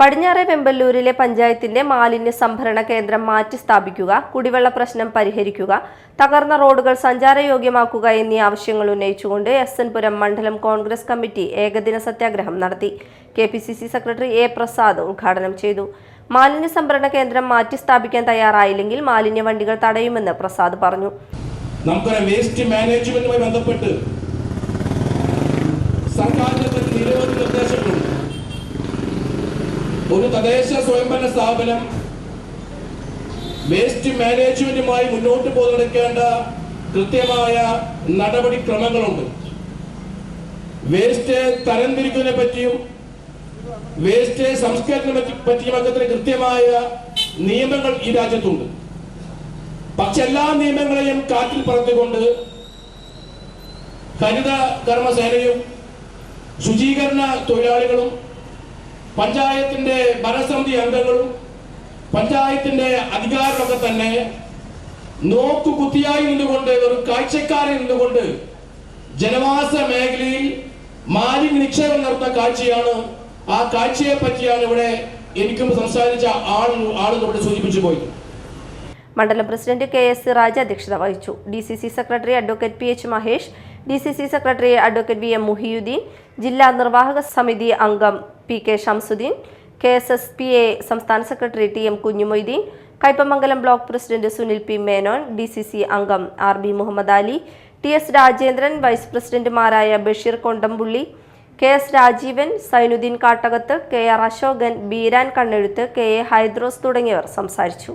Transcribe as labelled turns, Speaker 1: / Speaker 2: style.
Speaker 1: പടിഞ്ഞാറെ വെമ്പല്ലൂരിലെ പഞ്ചായത്തിന്റെ മാലിന്യ സംഭരണ കേന്ദ്രം മാറ്റി സ്ഥാപിക്കുക കുടിവെള്ള പ്രശ്നം പരിഹരിക്കുക തകർന്ന റോഡുകൾ സഞ്ചാരയോഗ്യമാക്കുക എന്നീ ആവശ്യങ്ങൾ ഉന്നയിച്ചുകൊണ്ട് എസ് മണ്ഡലം കോൺഗ്രസ് കമ്മിറ്റി ഏകദിന സത്യാഗ്രഹം നടത്തി. കെ സെക്രട്ടറി എ പ്രസാദ് ഉദ്ഘാടനം ചെയ്തു. മാലിന്യ സംഭരണ കേന്ദ്രം മാറ്റി സ്ഥാപിക്കാൻ തയ്യാറായില്ലെങ്കിൽ മാലിന്യ വണ്ടികൾ തടയുമെന്ന് പ്രസാദ് പറഞ്ഞു.
Speaker 2: നമുക്കറിയാം വേസ്റ്റ് മാനേജ്മെന്റുമായി ബന്ധപ്പെട്ട് സർക്കാരിന്റെ ഒരു തദ്ദേശ സ്വയംഭരണ സ്ഥാപനം വേസ്റ്റ് മാനേജ്മെന്റുമായി മുന്നോട്ട് പോകെടുക്കേണ്ട കൃത്യമായ നടപടിക്രമങ്ങളുണ്ട്. വേസ്റ്റ് തരംതിരിക്കുന്നതിനെ പറ്റിയും വേസ്റ്റ് സംസ്കരണത്തെ പറ്റി- പറ്റിയുമൊക്കെ കൃത്യമായ നിയമങ്ങൾ ഈ രാജ്യത്തുണ്ട്. പക്ഷെ എല്ലാ നിയമങ്ങളെയും കാറ്റിൽ പറത്തിക്കൊണ്ട് ഹരിത കർമ്മസേനയും ശുചീകരണ തൊഴിലാളികളും പഞ്ചായത്തിന്റെ ഭരണസമിതി അംഗങ്ങളും പഞ്ചായത്തിന്റെ അധികാരമൊക്കെ തന്നെ നോക്കുകുത്തിയായി നിന്നുകൊണ്ട് ഒരു കാഴ്ചക്കാരിൽ നിന്നുകൊണ്ട് ജനവാസ മേഖലയിൽ മാലിന്യ നിക്ഷേപം നടത്തുന്ന കാഴ്ചയാണ്. ആ കാഴ്ചയെ പറ്റിയാണ് ഇവിടെ എനിക്കും സംസാരിച്ച ആൾ ആളുകൾ ഇവിടെ സൂചിപ്പിച്ചു പോയി.
Speaker 1: മണ്ഡലം പ്രസിഡന്റ് കെ എസ് സിറാജ് അധ്യക്ഷത വഹിച്ചു. D C C secretary advocate P H Mahesh D C C secretary advocate V M Muhiyudheen ജില്ലാ നിർവാഹക സമിതി അംഗം P K Shamsudheen K S S P A സംസ്ഥാന secretary T M Kunjumoideen Kaipamangalam block president Sunil P Menon D C C അംഗം R B Muhammed Ali T S Rajendran vice പ്രസിഡന്റുമാരായ Basheer Kondampully K S Rajeevan Sainudheen Kattakath K R Ashokan Beeran Kannezhuth K A Hydros തുടങ്ങിയവർ സംസാരിച്ചു.